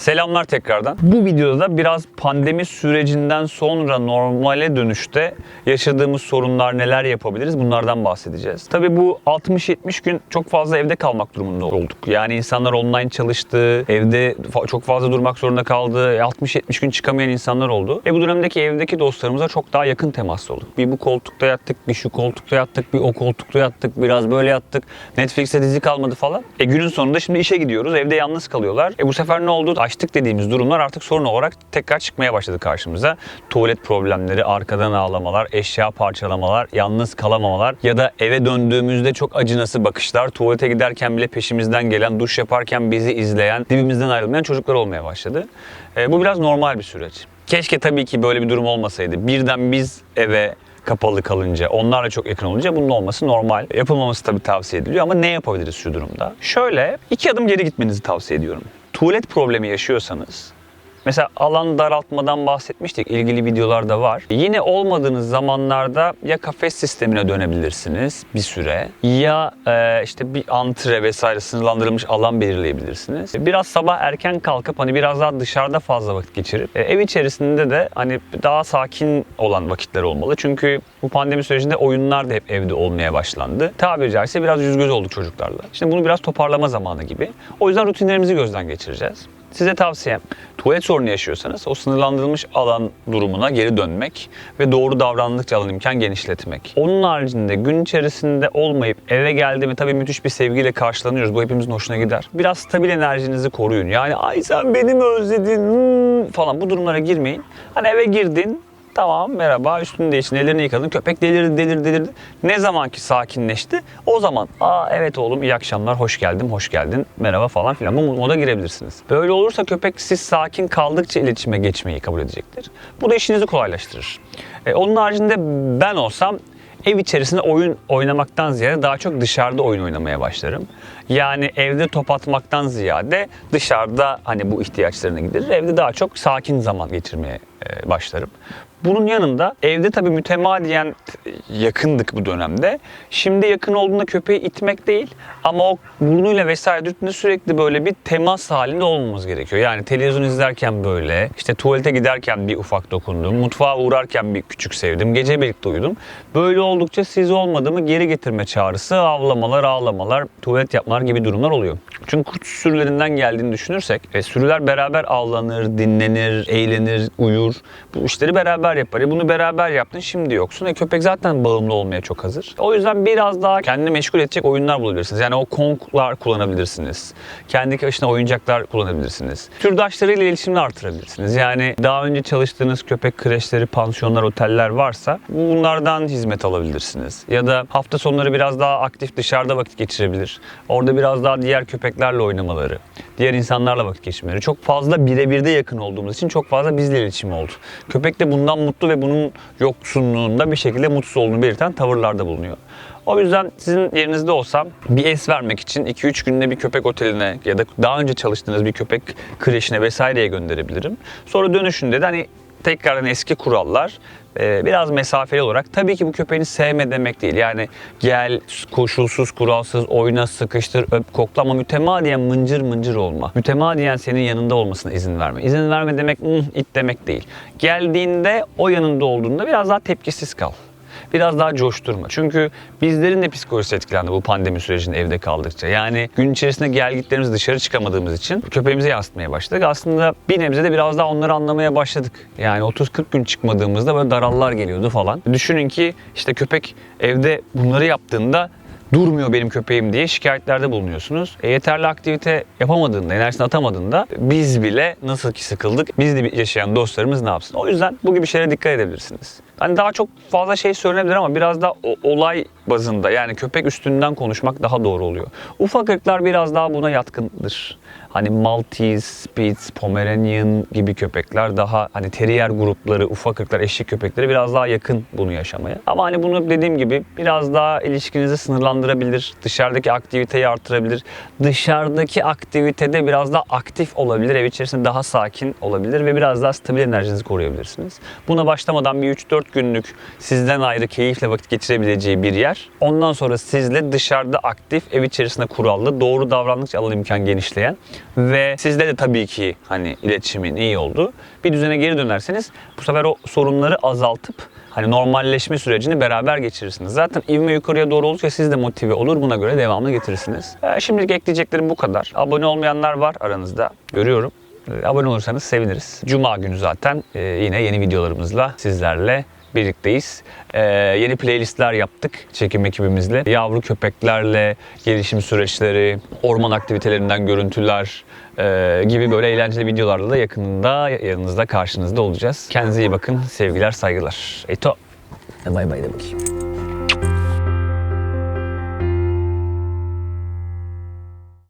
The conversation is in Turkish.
Selamlar tekrardan. Bu videoda da biraz pandemi sürecinden sonra normale dönüşte yaşadığımız sorunlar neler yapabiliriz bunlardan bahsedeceğiz. Tabii bu 60-70 gün çok fazla evde kalmak durumunda olduk. Yani insanlar online çalıştı, evde çok fazla durmak zorunda kaldı. 60-70 gün çıkamayan insanlar oldu. E bu dönemdeki evdeki dostlarımıza çok daha yakın temas olduk. Bir bu koltukta yattık, bir şu koltukta yattık, bir o koltukta yattık, biraz böyle yattık. Netflix'te dizi kalmadı falan. E günün sonunda şimdi işe gidiyoruz, evde yalnız kalıyorlar. E bu sefer ne oldu? Açtık dediğimiz durumlar artık sorun olarak tekrar çıkmaya başladı karşımıza. Tuvalet problemleri, arkadan ağlamalar, eşya parçalamalar, yalnız kalamamalar ya da eve döndüğümüzde çok acınası bakışlar, tuvalete giderken bile peşimizden gelen, duş yaparken bizi izleyen, dibimizden ayrılmayan çocuklar olmaya başladı. E, bu biraz normal bir süreç. Keşke tabii ki böyle bir durum olmasaydı. Birden biz eve kapalı kalınca, onlarla çok yakın olunca bunun olması normal. Yapılmaması tabii tavsiye ediliyor ama ne yapabiliriz şu durumda? Şöyle iki adım geri gitmenizi tavsiye ediyorum. Tuvalet problemi yaşıyorsanız Mesela alan daraltmadan bahsetmiştik. ilgili videolarda var. Yine olmadığınız zamanlarda ya kafes sistemine dönebilirsiniz bir süre ya e, işte bir antre vesaire sınırlandırılmış alan belirleyebilirsiniz. Biraz sabah erken kalkıp hani biraz daha dışarıda fazla vakit geçirip e, ev içerisinde de hani daha sakin olan vakitler olmalı. Çünkü bu pandemi sürecinde oyunlar da hep evde olmaya başlandı. Tabiri caizse biraz yüz göz olduk çocuklarla. Şimdi bunu biraz toparlama zamanı gibi. O yüzden rutinlerimizi gözden geçireceğiz. Size tavsiyem tuvalet sorunu yaşıyorsanız o sınırlandırılmış alan durumuna geri dönmek ve doğru davrandıkça alan imkan genişletmek. Onun haricinde gün içerisinde olmayıp eve geldiğimi tabii müthiş bir sevgiyle karşılanıyoruz. Bu hepimizin hoşuna gider. Biraz stabil enerjinizi koruyun. Yani ay sen beni mi özledin Hmm," falan bu durumlara girmeyin. Hani eve girdin Tamam merhaba üstünü değiştin ellerini yıkadın köpek delirdi delirdi delirdi. Ne zaman ki sakinleşti o zaman aa evet oğlum iyi akşamlar hoş geldim hoş geldin merhaba falan filan bu moda girebilirsiniz. Böyle olursa köpek siz sakin kaldıkça iletişime geçmeyi kabul edecektir. Bu da işinizi kolaylaştırır. E, onun haricinde ben olsam ev içerisinde oyun oynamaktan ziyade daha çok dışarıda oyun oynamaya başlarım. Yani evde top atmaktan ziyade dışarıda hani bu ihtiyaçlarına giderir. Evde daha çok sakin zaman geçirmeye e, başlarım. Bunun yanında evde tabii mütemadiyen yakındık bu dönemde. Şimdi yakın olduğunda köpeği itmek değil ama o burnuyla vesaire dürtünde sürekli böyle bir temas halinde olmamız gerekiyor. Yani televizyon izlerken böyle, işte tuvalete giderken bir ufak dokundum, mutfağa uğrarken bir küçük sevdim, gece birlikte uyudum. Böyle oldukça siz olmadığımı geri getirme çağrısı, avlamalar, ağlamalar, tuvalet yapmalar gibi durumlar oluyor. Çünkü kurt sürülerinden geldiğini düşünürsek, e, sürüler beraber avlanır, dinlenir, eğlenir, uyur. Bu işleri beraber yapar. E, bunu beraber yaptın, şimdi yoksun. E, köpek zaten bağımlı olmaya çok hazır. O yüzden biraz daha kendini meşgul edecek oyunlar bulabilirsiniz. Yani o konklar kullanabilirsiniz. Kendi başına oyuncaklar kullanabilirsiniz. Türdaşlarıyla iletişimini artırabilirsiniz. Yani daha önce çalıştığınız köpek kreşleri, pansiyonlar, oteller varsa bunlardan hizmet alabilirsiniz. Ya da hafta sonları biraz daha aktif dışarıda vakit geçirebilir. Orada biraz daha diğer köpeklerle oynamaları, diğer insanlarla vakit geçirmeleri. Çok fazla birebirde yakın olduğumuz için çok fazla bizle iletişim oldu. Köpek de bundan mutlu ve bunun yoksunluğunda bir şekilde mutsuz olduğunu belirten tavırlarda bulunuyor. O yüzden sizin yerinizde olsam bir es vermek için 2-3 günde bir köpek oteline ya da daha önce çalıştığınız bir köpek kreşine vesaireye gönderebilirim. Sonra dönüşünde de hani tekrardan eski kurallar e, biraz mesafeli olarak tabii ki bu köpeğini sevme demek değil. Yani gel koşulsuz kuralsız oyna sıkıştır öp kokla ama mütemadiyen mıncır mıncır olma. Mütemadiyen senin yanında olmasına izin verme. İzin verme demek "Hmm, it demek değil. Geldiğinde o yanında olduğunda biraz daha tepkisiz kal biraz daha coşturma. Çünkü bizlerin de psikolojisi etkilendi bu pandemi sürecinde evde kaldıkça. Yani gün içerisinde gelgitlerimiz dışarı çıkamadığımız için köpeğimize yansıtmaya başladık. Aslında bir nebze de biraz daha onları anlamaya başladık. Yani 30-40 gün çıkmadığımızda böyle darallar geliyordu falan. Düşünün ki işte köpek evde bunları yaptığında durmuyor benim köpeğim diye şikayetlerde bulunuyorsunuz. E, yeterli aktivite yapamadığında, enerjisini atamadığında biz bile nasıl ki sıkıldık, biz de yaşayan dostlarımız ne yapsın? O yüzden bu gibi şeylere dikkat edebilirsiniz. Hani daha çok fazla şey söylenebilir ama biraz da olay bazında yani köpek üstünden konuşmak daha doğru oluyor. Ufak ırklar biraz daha buna yatkındır. Hani Maltese, Spitz, Pomeranian gibi köpekler daha hani terrier grupları, ufak ırklar, eşek köpekleri biraz daha yakın bunu yaşamaya. Ama hani bunu dediğim gibi biraz daha ilişkinizi sınırlandırabilir. Dışarıdaki aktiviteyi artırabilir. Dışarıdaki aktivitede biraz daha aktif olabilir. Ev içerisinde daha sakin olabilir ve biraz daha stabil enerjinizi koruyabilirsiniz. Buna başlamadan bir 3-4 4 günlük sizden ayrı keyifle vakit geçirebileceği bir yer. Ondan sonra sizle dışarıda aktif, ev içerisinde kurallı, doğru davrandıkça alan imkan genişleyen ve sizle de tabii ki hani iletişimin iyi olduğu bir düzene geri dönerseniz bu sefer o sorunları azaltıp hani normalleşme sürecini beraber geçirirsiniz. Zaten ivme yukarıya doğru olursa siz de motive olur. Buna göre devamlı getirirsiniz. Ee, şimdilik ekleyeceklerim bu kadar. Abone olmayanlar var aranızda. Görüyorum. Ee, abone olursanız seviniriz. Cuma günü zaten e, yine yeni videolarımızla sizlerle birlikteyiz. Ee, yeni playlistler yaptık çekim ekibimizle. Yavru köpeklerle gelişim süreçleri, orman aktivitelerinden görüntüler e, gibi böyle eğlenceli videolarla da yakında yanınızda karşınızda olacağız. Kendinize iyi bakın. Sevgiler, saygılar. Eto. Bay bay de bakayım.